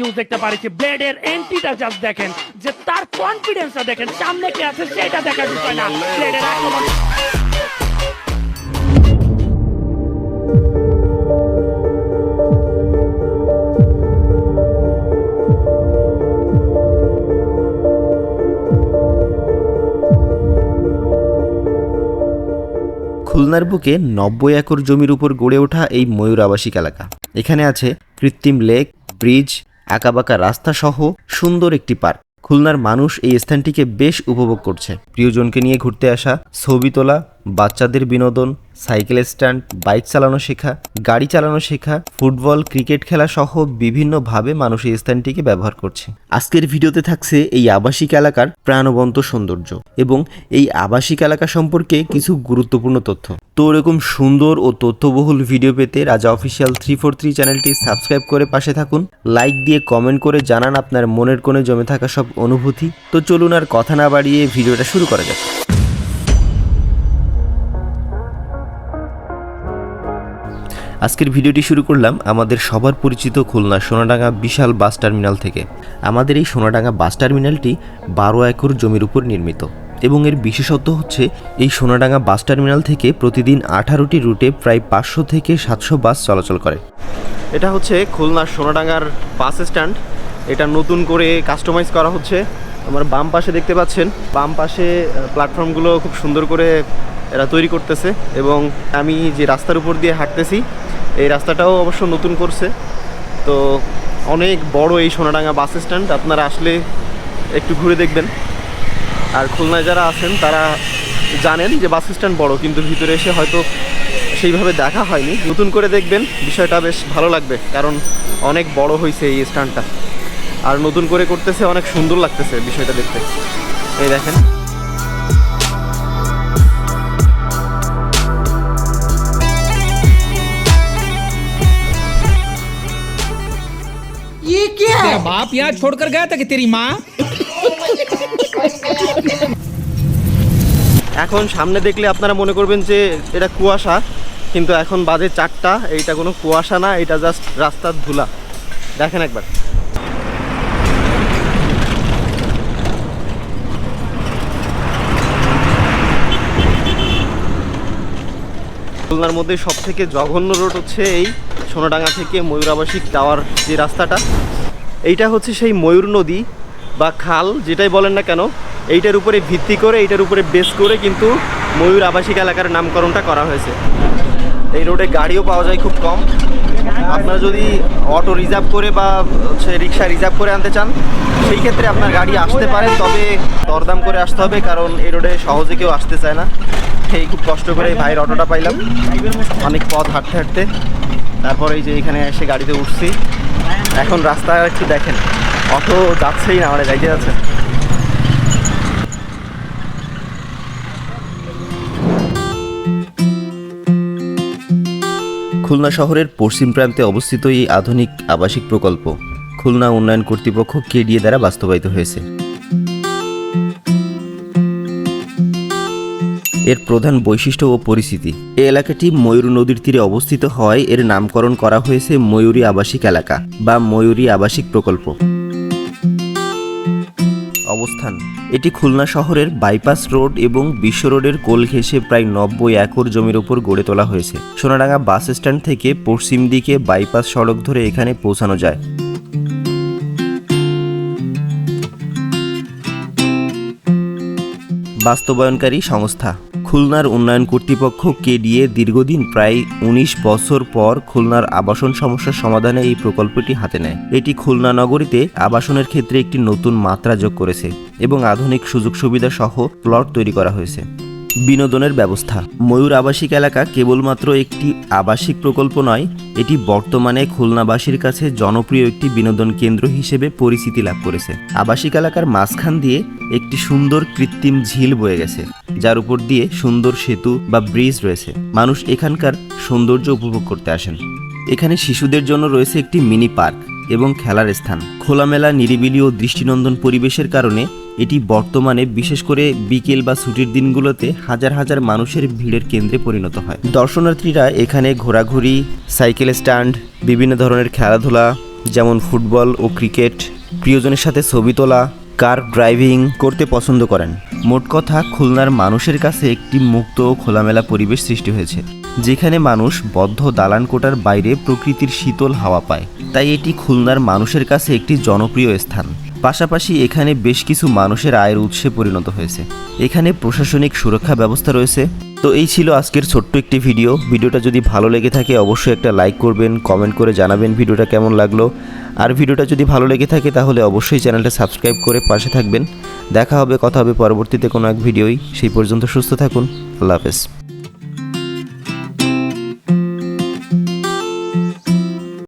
Use দেখতে পারিছি ব্লেডের just দেখেন, যে তার কনফিডেন্সটা দেখেন, সামনে কে আছে সেটা বিষয় না। ব্লেডের আক্রমণ খুলনার বুকে নব্বই একর জমির উপর গড়ে ওঠা এই ময়ূর আবাসিক এলাকা। এখানে আছে কৃত্রিম লেক ব্রিজ, আঁকাবাঁকা রাস্তা সহ সুন্দর একটি পার্ক। খুলনার মানুষ এই স্থানটিকে বেশ উপভোগ করছে। প্রিয়জনকে নিয়ে ঘুরতে আসা, ছবি তোলা, বাচ্চাদের বিনোদন সাইকেল স্ট্যান্ড, বাইক চালানো শেখা, গাড়ি চালানো শেখা, ফুটবল, ক্রিকেট খেলা সহ বিভিন্নভাবে মানুষ এই স্থানটিকে ব্যবহার করছে। আজকের ভিডিওতে থাকছে এই আবাসিক এলাকার প্রাণবন্ত সৌন্দর্য এবং এই আবাসিক এলাকা সম্পর্কে কিছু গুরুত্বপূর্ণ তথ্য। তো এরকম সুন্দর ও তথ্যবহুল ভিডিও পেতে Raja official three four three চ্যানেলটি সাবস্ক্রাইব করে পাশে থাকুন। লাইক দিয়ে কমেন্ট করে জানান আপনার মনের কোণে জমে থাকা সব অনুভূতি। তো চলুন আর কথা না বাড়িয়ে ভিডিওটা শুরু করা যাক। আজকের ভিডিওটি শুরু করলাম আমাদের সবার পরিচিত খুলনা সোনাডাঙ্গা বিশাল বাস টার্মিনাল থেকে। আমাদের এই সোনাডাঙ্গা বাস টার্মিনালটি বারো একর জমির উপর নির্মিত এবং এর বিশেষত্ব হচ্ছে এই সোনাডাঙ্গা বাস টার্মিনাল থেকে প্রতিদিন আঠারোটি রুটে প্রায় পাঁচশো থেকে সাতশো বাস চলাচল করে। এটা হচ্ছে খুলনা সোনাডাঙ্গার বাস স্ট্যান্ড। এটা নতুন করে কাস্টমাইজ করা হচ্ছে। আমার বাম পাশে দেখতে পাচ্ছেন, বাম পাশে প্ল্যাটফর্মগুলো খুব সুন্দর করে এরা তৈরি করতেছে এবং আমি যে রাস্তার উপর দিয়ে হাঁটতেছি, এই রাস্তাটাও অবশ্য নতুন করছে। তো অনেক বড় এই সোনাডাঙ্গা বাস স্ট্যান্ড, আপনারা আসলে একটু ঘুরে দেখবেন। আর খুলনায় যারা আছেন, তারা জানেন যে বাস স্ট্যান্ড বড়, কিন্তু ভিতরে এসে হয়তো সেইভাবে দেখা হয়নি। নতুন করে দেখবেন, বিষয়টা বেশ ভালো লাগবে, কারণ অনেক বড় হয়েছে এই স্ট্যান্ডটা। আর নতুন করে করতেছে অনেক সুন্দর লাগতেছে বিষয়টা দেখতে এই দেখেন ये क्या है तेरा बाप यहाँ छोड़कर गया था कि तेरी माँ এখন সামনে দেখলে আপনারা মনে করবেন যে এটা কুয়াশা কিন্তু এখন বাজে চারটা এইটা কোনো কুয়াশা না এটা জাস্ট রাস্তার ধুলা দেখেন একবার খুলনার মধ্যে সব থেকে জঘন্য রোড হচ্ছে এই সোনাডাঙ্গা থেকে ময়ূরাবাসিক যাওয়ার যে রাস্তাটা। এইটা হচ্ছে সেই ময়ূর নদী বা খাল, যেটাই বলেন না কেন, এইটার উপরে ভিত্তি করে, এইটার উপরে বেস করে কিন্তু ময়ূর আবাসিক এলাকার নামকরণটা করা হয়েছে। এই রোডে গাড়িও পাওয়া যায় খুব কম। আপনারা যদি অটো রিজার্ভ করে বা হচ্ছে রিক্সা রিজার্ভ করে আনতে চান, সেই ক্ষেত্রে আপনার গাড়ি আসতে পারে, তবে দরদাম করে আসতে হবে, কারণ এই রোডে সহজে কেউ আসতে চায় না। এই খুব কষ্ট করে ভাইয়ের অটোটা পাইলাম। অনেক পথ হাঁটতে হাঁটতে। তারপর এই যে এখানে এসে গাড়িতে উঠছি। এখন রাস্তা একটু দেখেন। অটো যাচ্ছেই না মানে যাইতে যাচ্ছে। খুলনা শহরের পশ্চিম প্রান্তে অবস্থিত এই আধুনিক আবাসিক প্রকল্প, খুলনা উন্নয়ন কর্তৃপক্ষ কেডিএ দ্বারা বাস্তবায়িত হয়েছে। এর প্রধান বৈশিষ্ট্য ও পরিস্থিতি এই এলাকাটি ময়ূর নদীর তীরে অবস্থিত হওয়ায় এর নামকরণ করা হয়েছে ময়ূরী আবাসিক এলাকা বা ময়ূরী আবাসিক প্রকল্প। অবস্থান এটি খুলনা শহরের বাইপাস রোড এবং বিশ্ব রোডের কোল ঘেঁষে প্রায় নব্বই একর জমির ওপর গড়ে তোলা হয়েছে। সোনাডাঙ্গা বাস স্ট্যান্ড থেকে পশ্চিম দিকে বাইপাস সড়ক ধরে এখানে পৌঁছানো যায়। বাস্তবায়নকারী সংস্থা। খুলনার উন্নয়ন কর্তৃপক্ষ কেডিএ দীর্ঘদিন প্রায় উনিশ বছর পর খুলনার আবাসন সমস্যার সমাধানে এই প্রকল্পটি হাতে নেয়। এটি খুলনা নগরীতে আবাসনের ক্ষেত্রে একটি নতুন মাত্রা যোগ করেছে এবং আধুনিক সুযোগ সুবিধা সহ প্লট তৈরি করা হয়েছে। বিনোদনের ব্যবস্থা। ময়ূর আবাসিক এলাকা কেবলমাত্র একটি আবাসিক প্রকল্প নয়, এটি বর্তমানে খুলনাবাসীর কাছে জনপ্রিয় একটি বিনোদন কেন্দ্র হিসেবে পরিচিতি লাভ করেছে। আবাসিক এলাকার মাঝখান দিয়ে একটি সুন্দর কৃত্রিম ঝিল বয়ে গেছে, যার উপর দিয়ে সুন্দর সেতু বা ব্রিজ রয়েছে। মানুষ এখানকার সৌন্দর্য উপভোগ করতে আসেন। এখানে শিশুদের জন্য রয়েছে একটি মিনি পার্ক এবং খেলার স্থান। খোলামেলা, নিরিবিলি ও দৃষ্টিনন্দন পরিবেশের কারণে এটি বর্তমানে বিশেষ করে বিকেল বা ছুটির দিনগুলোতে হাজার হাজার মানুষের ভিড়ের কেন্দ্রে পরিণত হয়। দর্শনার্থীরা এখানে ঘোরাঘুরি, সাইকেল স্ট্যান্ড, বিভিন্ন ধরনের খেলাধুলা, যেমন ফুটবল ও ক্রিকেট, প্রিয়জনের সাথে ছবি তোলা, কার ড্রাইভিং করতে পছন্দ করেন। মোট কথা, খুলনার মানুষের কাছে একটি মুক্ত ও খোলামেলা পরিবেশ সৃষ্টি হয়েছে। যেখানে মানুষ বদ্ধ দালান কোটার বাইরে প্রকৃতির শীতল হাওয়া পায়। তাই এটি খুলনার মানুষের কাছে একটি জনপ্রিয় স্থান। পাশাপাশি এখানে বেশ কিছু মানুষের আয়ের উৎসে পরিণত হয়েছে। এখানে প্রশাসনিক সুরক্ষা ব্যবস্থা রয়েছে। তো এই ছিল আজকের ছোট্ট একটি ভিডিও। ভিডিওটা যদি ভালো লেগে থাকে, অবশ্যই একটা লাইক করবেন, কমেন্ট করে জানাবেন ভিডিওটা কেমন লাগল। আর ভিডিওটা যদি ভালো লেগে থাকে, তাহলে অবশ্যই চ্যানেলটা সাবস্ক্রাইব করে পাশে থাকবেন। দেখা হবে, কথা হবে পরবর্তীতে কোনো এক ভিডিওই। সেই পর্যন্ত সুস্থ থাকুন। আল্লাহ হাফেজ।